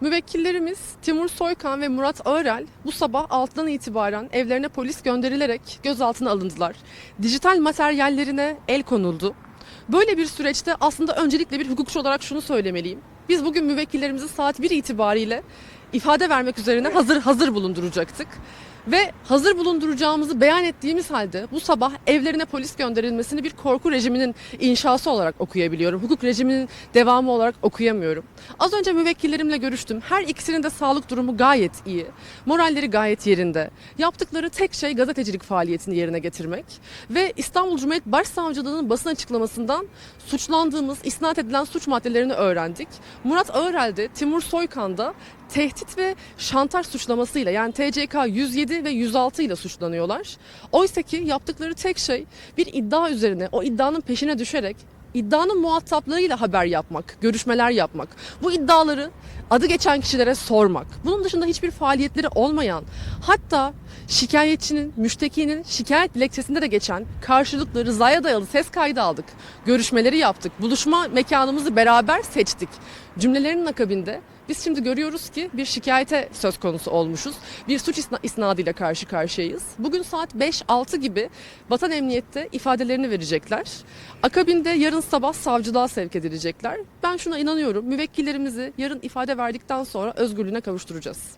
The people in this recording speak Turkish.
Müvekkillerimiz Timur Soykan ve Murat Ağırel bu sabah 6'dan itibaren evlerine polis gönderilerek gözaltına alındılar. Dijital materyallerine el konuldu. Böyle bir süreçte aslında öncelikle bir hukukçu olarak şunu söylemeliyim. Biz bugün müvekkillerimizi saat 1 itibariyle ifade vermek üzerine hazır hazır bulunduracaktık. Ve hazır bulunduracağımızı beyan ettiğimiz halde bu sabah evlerine polis gönderilmesini bir korku rejiminin inşası olarak okuyabiliyorum. Hukuk rejiminin devamı olarak okuyamıyorum. Az önce müvekkillerimle görüştüm. Her ikisinin de sağlık durumu gayet iyi. Moralleri gayet yerinde. Yaptıkları tek şey gazetecilik faaliyetini yerine getirmek. Ve İstanbul Cumhuriyet Başsavcılığı'nın basın açıklamasından suçlandığımız, isnat edilen suç maddelerini öğrendik. Murat Ağırel'de, Timur Soykan'da tehdit ve şantaj suçlamasıyla yani TCK 107 ve 106 ile suçlanıyorlar. Oysa ki yaptıkları tek şey bir iddia üzerine o iddianın peşine düşerek iddianın muhataplarıyla haber yapmak, görüşmeler yapmak, bu iddiaları adı geçen kişilere sormak. Bunun dışında hiçbir faaliyetleri olmayan, hatta şikayetçinin, müştekinin şikayet dilekçesinde de geçen karşılıklı rızaya dayalı ses kaydı aldık. Görüşmeleri yaptık. Buluşma mekanımızı beraber seçtik. Cümlelerinin akabinde biz şimdi görüyoruz ki bir şikayete söz konusu olmuşuz. Bir suç isna- isnadıyla karşı karşıyayız. Bugün saat 5-6 gibi Vatan Emniyet'te ifadelerini verecekler. Akabinde yarın sabah savcılığa sevk edilecekler. Ben şuna inanıyorum. Müvekkillerimizi yarın ifade verdikten sonra özgürlüğüne kavuşturacağız.